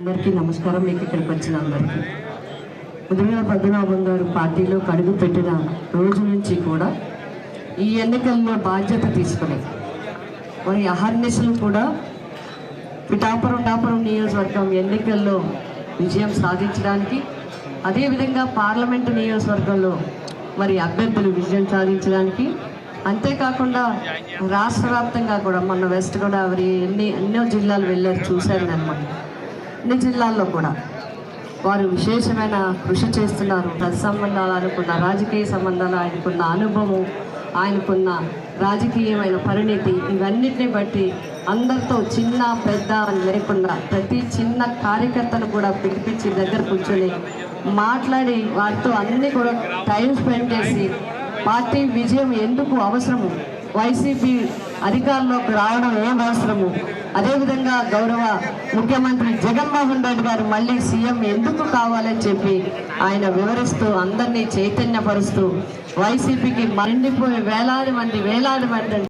అందరికీ నమస్కారం. మీకు ఇక్కడికి వచ్చిన అందరికీ. ముదిరిగా పద్మనాభం గారు పార్టీలో కడుగు పెట్టిన రోజు నుంచి కూడా ఈ ఎన్నికల్లో బాధ్యత తీసుకుని మరి అహర్నిశలు కూడా పిఠాపురం టాపురం నియోజకవర్గం ఎన్నికల్లో విజయం సాధించడానికి అదేవిధంగా పార్లమెంటు నియోజకవర్గంలో మరి అభ్యర్థులు విజయం సాధించడానికి అంతేకాకుండా రాష్ట్ర వ్యాప్తంగా కూడా మొన్న వెస్ట్ గోదావరి ఎన్ని ఎన్నో జిల్లాలు వెళ్ళారు చూశారు అనమాట అన్ని జిల్లాల్లో కూడా వారు విశేషమైన కృషి చేస్తున్నారు. ప్రతి సంబంధాలు అనుకున్న రాజకీయ సంబంధాలు ఆయనకున్న అనుభవం ఆయనకున్న రాజకీయమైన పరిణితి ఇవన్నిటిని బట్టి అందరితో చిన్న పెద్ద అని లేకుండా ప్రతి చిన్న కార్యకర్తను కూడా పిలిపించి దగ్గర కూర్చొని మాట్లాడి వారితో అన్ని కూడా టైం స్పెండ్ చేసి పార్టీ విజయం ఎందుకు అవసరము? వైసీపీ అధికారంలోకి రావడం ఏం అవసరము? అదేవిధంగా గౌరవ ముఖ్యమంత్రి జగన్మోహన్ రెడ్డి గారు మళ్ళీ సీఎం ఎందుకు కావాలని చెప్పి ఆయన వివరిస్తూ అందరినీ చైతన్యపరుస్తూ వైసీపీకి మండిపోయే వేలాది మంది వేలాది మంది